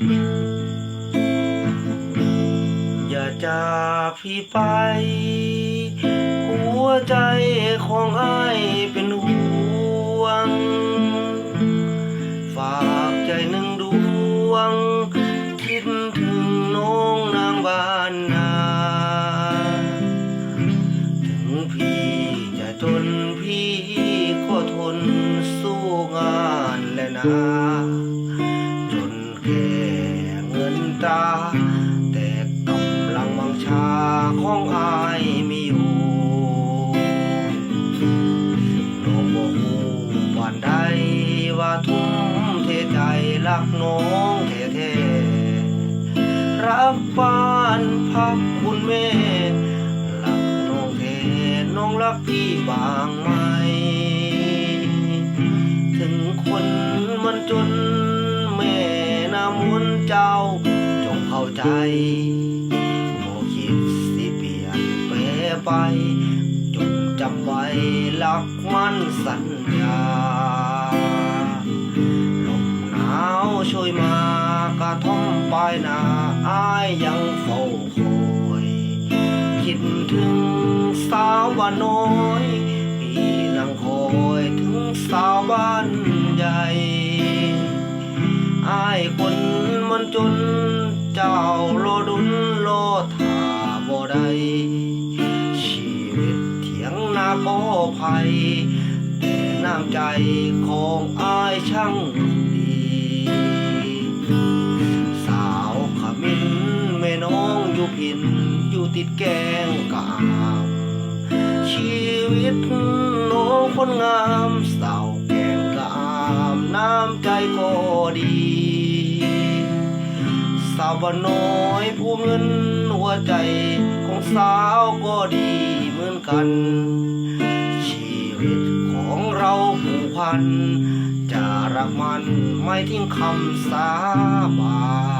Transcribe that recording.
อย่าจากพี่ไป หัวใจของไอ้เป็นห่วง ฝากใจหนึ่งดวง คิดถึงน้องนางบ้านนาถึงพี่จะทนพี่ก็ทนสู้งานและนา ตา แต่กำลังวังชาของอายมีอยู่น้องบอกหูปานใดว่าทุ่มเทใจรักน้องแท้ๆรักบ้านพักคุณแม่รักน้องแท้น้องรักพี่บางไหม ใจโมคิดสิเปลี่ยนแปลไปจงจำไว้รักมันสัญญาลมหนาวช่วยมากระท่อมปลายนาอายยังเฝ้าคอยคิดถึงสาวบ้านน้อยพี่นั่งคอยถึงสาวบ้านใหญ่อายคนมันจน ถียงนาก็ภัยแต่น้ำใจของอายช่างดี สาวขมิ้นแม่น้องอยู่พินอยู่ติดแกงกามชีวิตน้องคนงามสาวแกงกามน้ำใจก็ดีสาวบ้านน้อยผู้เงินหัวใจของสาวก็ดีเหมือนกัน จะรักมันไม่ทิ้งคำสาบาน